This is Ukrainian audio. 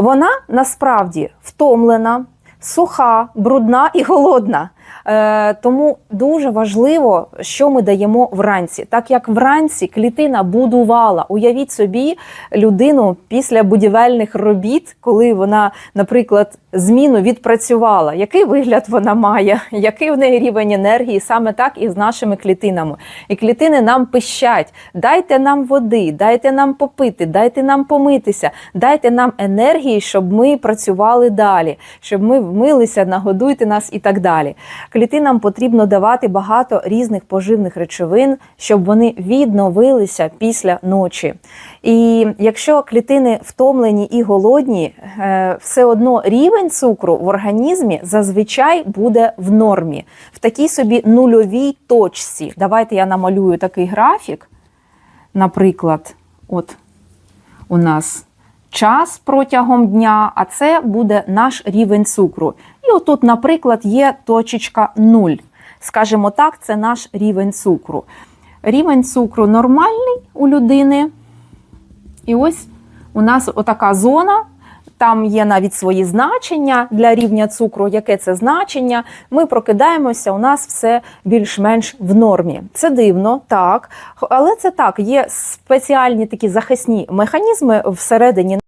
Вона насправді втомлена, суха, брудна і голодна. Е, тому дуже важливо, що ми даємо вранці. Так як вранці клітина будувала, уявіть собі людину після будівельних робіт, коли вона, наприклад, зміну відпрацювала. Який вигляд вона має, який в неї рівень енергії, саме так і з нашими клітинами. І клітини нам пищать: дайте нам води, дайте нам попити, дайте нам помитися, дайте нам енергії, щоб ми працювали далі, щоб ми вмилися, нагодуйте нас і так далі. Клітинам потрібно давати багато різних поживних речовин, щоб вони відновилися після ночі. І якщо клітини втомлені і голодні, е, все одно рівень цукру в організмі зазвичай буде в нормі, в такій собі нульовій точці. Давайте я намалюю такий графік. Наприклад, от у нас час протягом дня, а це буде наш рівень цукру. І отут, наприклад, є точечка 0. Скажімо так, це наш рівень цукру. Рівень цукру нормальний у людини. І ось у нас отака зона. Там є навіть свої значення для рівня цукру. Яке це значення? Ми прокидаємося, у нас все більш-менш в нормі. Це дивно, так. Але це так, є спеціальні такі захисні механізми всередині